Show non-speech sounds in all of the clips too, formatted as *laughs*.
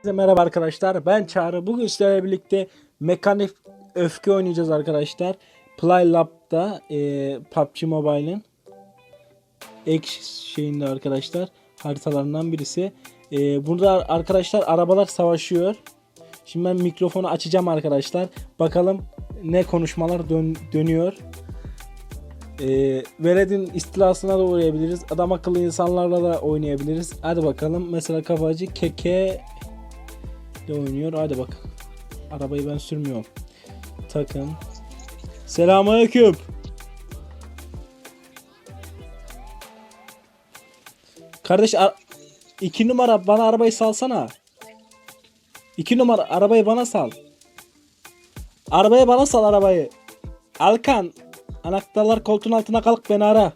Herkese merhaba arkadaşlar. Ben Çağrı. Bugün sizlerle birlikte mekanik öfke oynayacağız arkadaşlar. Play Lab'da e, PUBG Mobile'ın ek şeyinde arkadaşlar haritalarından birisi. E, burada arkadaşlar arabalar savaşıyor. Şimdi ben mikrofonu açacağım arkadaşlar. Bakalım ne konuşmalar dön- dönüyor. E, Veled'in istilasına da uğrayabiliriz. Adam akıllı insanlarla da oynayabiliriz. Hadi bakalım. Mesela kafacı keke de oynuyor. Hadi bak. Arabayı ben sürmüyorum. Takım. Selamünaleyküm. Kardeş ar- iki numara bana arabayı salsana. İki numara arabayı bana sal. Arabayı bana sal arabayı. Alkan. Anahtarlar koltuğun altına kalk beni ara.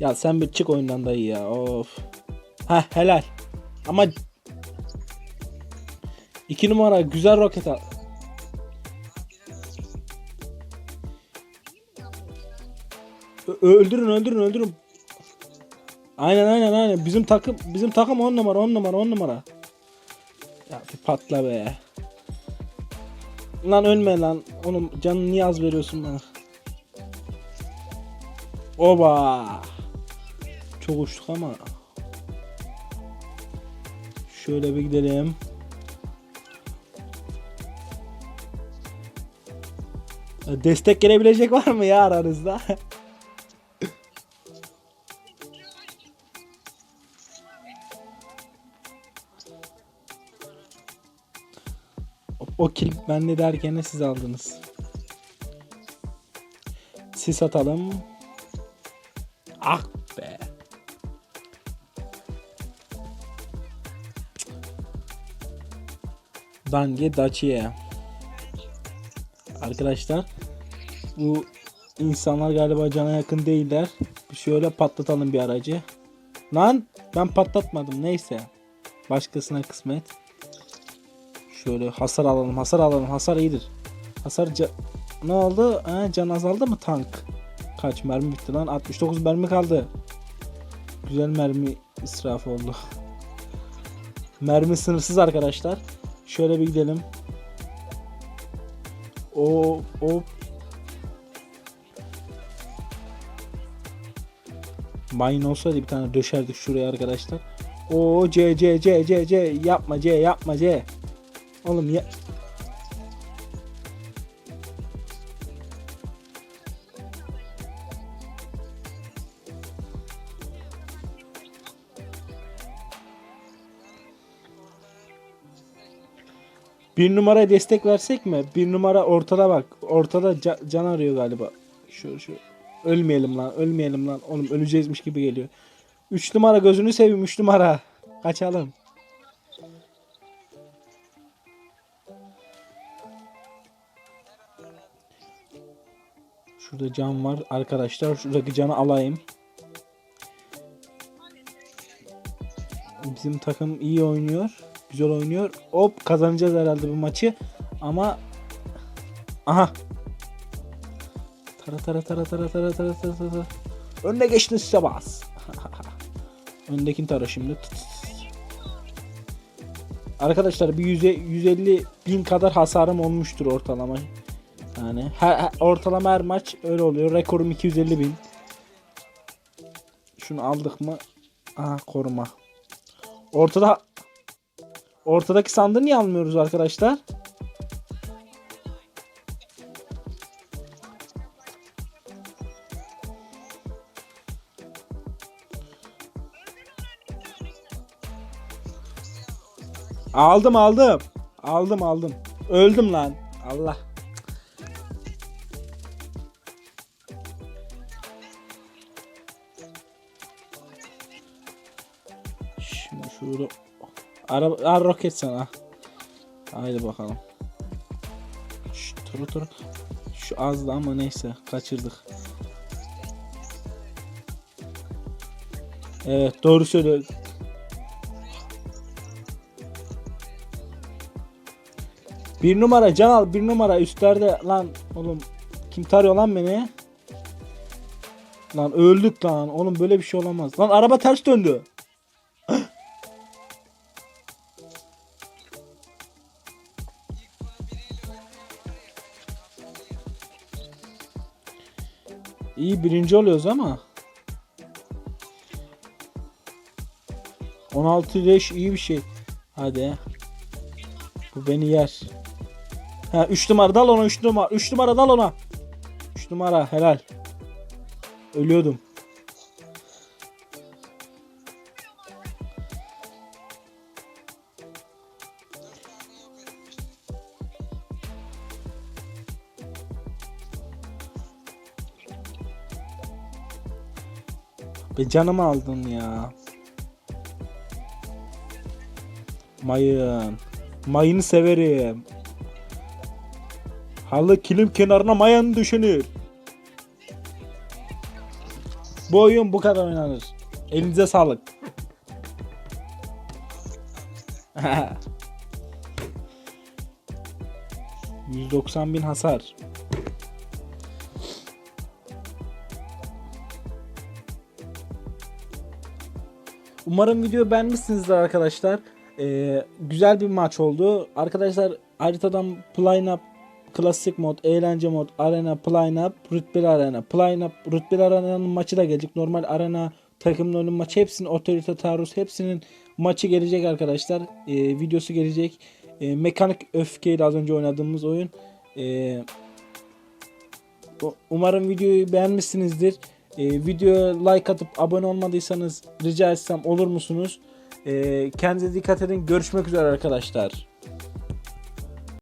Ya sen bir çık oyundan dayı ya. Of. Ha helal. Ama iki numara güzel roket. Ö- öldürün öldürün öldürün. Aynen aynen aynen. Bizim takım bizim takım 10 numara 10 numara 10 numara. Ya bir patla be. Lan ölme lan. Oğlum canını niye az veriyorsun bana? Oba. Çok uçtuk ama. Şöyle bir gidelim. Destek gelebilecek var mı ya aranızda? *laughs* o, kill bende derken de siz aldınız. Sis atalım. Ah be. Dange Dacia. Arkadaşlar bu insanlar galiba cana yakın değiller. Şöyle patlatalım bir aracı. Lan ben patlatmadım neyse. Başkasına kısmet. Şöyle hasar alalım hasar alalım hasar iyidir. Hasar ca- ne oldu? Ha, can azaldı mı tank? Kaç mermi bitti lan? 69 mermi kaldı. Güzel mermi israfı oldu. Mermi sınırsız arkadaşlar. Şöyle bir gidelim. O o Mayın olsaydı bir tane döşerdik şuraya arkadaşlar. O C C C C C yapma C yapma C. Oğlum ya Bir numaraya destek versek mi? Bir numara ortada bak. Ortada ca- can arıyor galiba. Şu şu. Ölmeyelim lan. Ölmeyelim lan. Oğlum öleceğizmiş gibi geliyor. 3 numara gözünü seveyim 3 numara. Kaçalım. Şurada can var arkadaşlar. Şuradaki canı alayım. Bizim takım iyi oynuyor. Güzel oynuyor. Hop kazanacağız herhalde bu maçı. Ama aha. Tara tara tara tara tara tara tara tara. Önüne geçtin Sebas. *laughs* Öndekini tara şimdi. Arkadaşlar bir yüze, 150 bin kadar hasarım olmuştur ortalama. Yani her, her- ortalama her maç öyle oluyor. Rekorum 250 bin. Şunu aldık mı? Aha koruma. Ortada Ortadaki sandığı niye almıyoruz arkadaşlar? Aldım aldım. Aldım aldım. Öldüm lan. Allah. Şimdi şunu Araba, Aa, roket sana. Haydi bakalım. Şş, turu turu. Şu azdı ama neyse kaçırdık. Evet doğru söylüyor. Bir numara can al bir numara üstlerde lan oğlum kim tarıyor lan beni? Lan öldük lan oğlum böyle bir şey olamaz. Lan araba ters döndü. İyi birinci oluyoruz ama. 16 leş iyi bir şey. Hadi. Bu beni yer. Ha 3 numara dal ona 3 numara. 3 numara dal ona. 3 numara helal. Ölüyordum. Be canımı aldın ya. Mayın. Mayını severim. Halı kilim kenarına mayan düşünür. Bu oyun bu kadar oynanır. Elinize sağlık. *laughs* ...190 bin hasar. Umarım videoyu beğenmişsinizdir arkadaşlar. Ee, güzel bir maç oldu. Arkadaşlar haritadan Play Up, Klasik mod, Eğlence mod, Arena, Play Up, Rütbeli Arena. Play Up, Rütbeli Arena'nın maçı da gelecek. Normal Arena takımlarının maçı hepsinin otorite taarruz hepsinin maçı gelecek arkadaşlar. Ee, videosu gelecek. Ee, Mekanik Öfke'ydi az önce oynadığımız oyun. Ee, umarım videoyu beğenmişsinizdir. Ee, videoya like atıp abone olmadıysanız rica etsem olur musunuz? Ee, kendinize dikkat edin. Görüşmek üzere arkadaşlar.